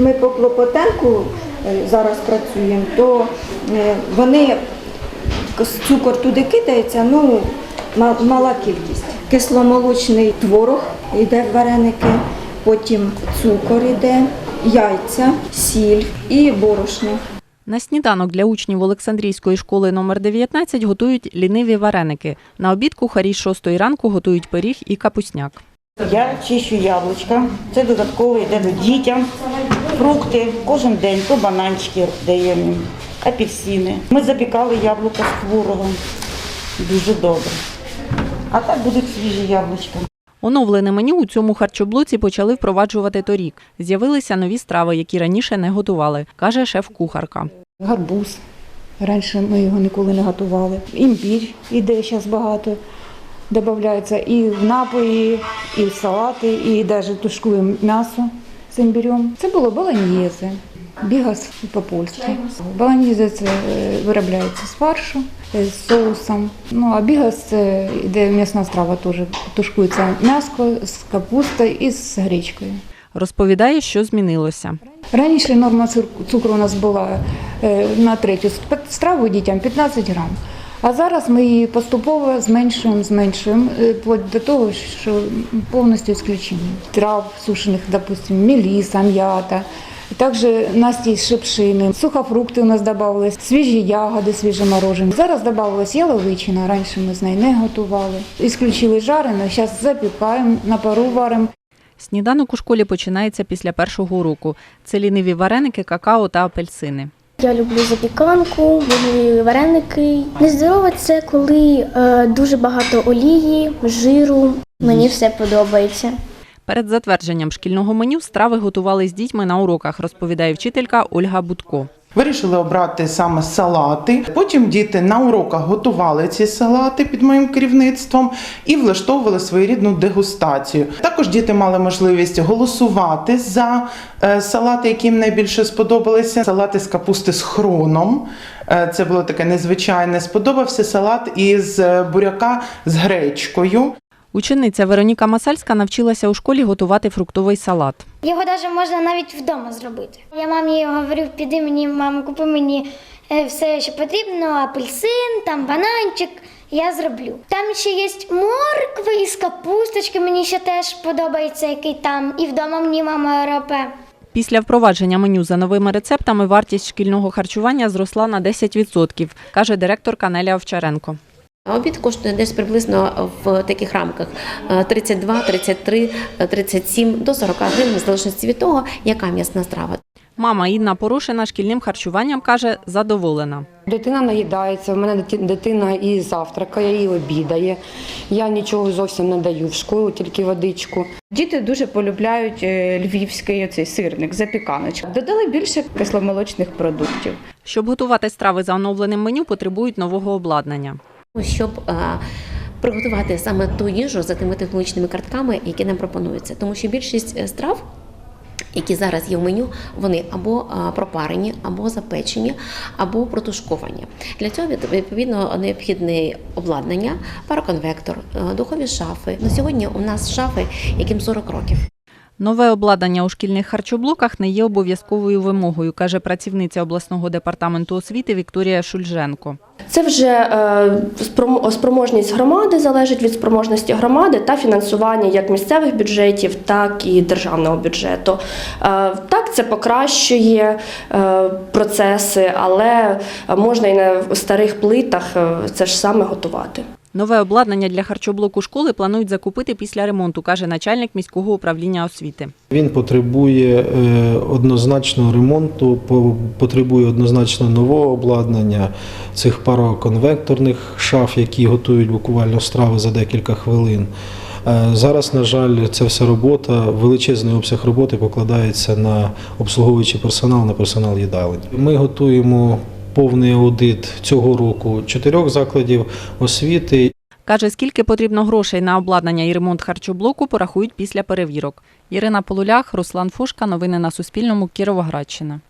ми по Клопотенку е, зараз працюємо, то е, вони цукор туди кидається, ну мала кількість. Кисломолочний творог йде в вареники, потім цукор йде, яйця, сіль і борошно. На сніданок для учнів Олександрійської школи номер 19 готують ліниві вареники. На обід кухарі з 6 ранку готують пиріг і капусняк. Я чищу яблучка, це додатково йде до дітям. Фрукти кожен день, то бананчики даємо, їм, апельсини. Ми запікали яблука з творогом. Дуже добре. А так будуть свіжі яблучка. Оновлене меню у цьому харчоблоці почали впроваджувати торік. З'явилися нові страви, які раніше не готували, каже шеф-кухарка. Гарбуз. Раніше ми його ніколи не готували. Імбір іде зараз багато. Додається і в напої, і в салати, і навіть тушкуємо м'ясо імбірем. Це було баланьєзе, бігас по-польськи. Баланьєзе це е, виробляється з фаршу, е, з соусом. Ну а бігас це йде м'ясна страва теж. Тушкується м'ясо з капустою і з гречкою. Розповідає, що змінилося. Раніше норма цукру у нас була е, на третю страву дітям 15 грам. А зараз ми її поступово зменшуємо, зменшуємо, е, до того, що повністю ісключимо. Трав сушених, допустим, меліса, м'ята. Також з шипшини, сухофрукти у нас додавались, свіжі ягоди, свіже морожені. Зараз додавалась яловичина, раніше ми з неї не готували. Ісключили жарене, зараз запікаємо, на пару варимо. Сніданок у школі починається після першого уроку. Це ліниві вареники, какао та апельсини. Я люблю запіканку, люблю вареники. Нездорово це коли е, дуже багато олії, жиру. Мені все подобається. Перед затвердженням шкільного меню страви готували з дітьми на уроках, розповідає вчителька Ольга Будко. Вирішили обрати саме салати. Потім діти на уроках готували ці салати під моїм керівництвом і влаштовували своєрідну дегустацію. Також діти мали можливість голосувати за е, салати, які їм найбільше сподобалися. Салати з капусти з хроном. Е, Це було таке незвичайне. Сподобався салат із е, буряка з гречкою. Учениця Вероніка Масальська навчилася у школі готувати фруктовий салат. Його навіть можна навіть вдома зробити. Я мамі говорю, піди мені, мамо, купи мені е, все, що потрібно, апельсин, там бананчик. Я зроблю. Там ще є моркви із капусточки, мені ще теж подобається, який там. І вдома мені мама робить. Після впровадження меню за новими рецептами вартість шкільного харчування зросла на 10%, каже директорка Неля Овчаренко. А Обід коштує десь приблизно в таких рамках е, 32, 33, е, 37 до 40 гривень, в залежності від того, яка м'ясна страва. Мама Інна Порошина шкільним харчуванням каже, задоволена. Дитина наїдається, в мене дитина і завтракає, і обідає. Я нічого зовсім не даю в школу, тільки водичку. Діти дуже полюбляють е, львівський оцей сирник, запіканочку. Додали більше кисломолочних продуктів. Щоб готувати страви за оновленим меню, потребують нового обладнання. Щоб е, приготувати саме ту їжу за тими технологічними картками, які нам пропонуються. Тому що більшість е, страв, які зараз є в меню, вони або е, пропарені, або запечені, або протушковані. Для цього відповідно необхідне обладнання, пароконвектор, духові шафи. На сьогодні у нас шафи, яким 40 років. Нове обладнання у шкільних харчоблоках не є обов'язковою вимогою, каже працівниця обласного департаменту освіти Вікторія Шульженко. Це вже е, спроможність громади залежить від спроможності громади та фінансування як місцевих бюджетів, так і державного бюджету. Е, Так, це покращує е, процеси, але можна і на старих плитах це ж саме готувати. Нове обладнання для харчоблоку школи планують закупити після ремонту, каже начальник міського управління освіти. Він потребує е, однозначного ремонту, потребує однозначно нового обладнання, цих пароконвекторних шаф, які готують буквально страви за декілька хвилин. Е, Зараз, на жаль, це вся робота, величезний обсяг роботи покладається на обслуговуючий персонал, на персонал їдалень. Ми готуємо повний аудит цього року чотирьох закладів освіти Каже, скільки потрібно грошей на обладнання і ремонт харчоблоку, порахують після перевірок. Ірина Полулях, Руслан Фушка. Новини на Суспільному. Кіровоградщина.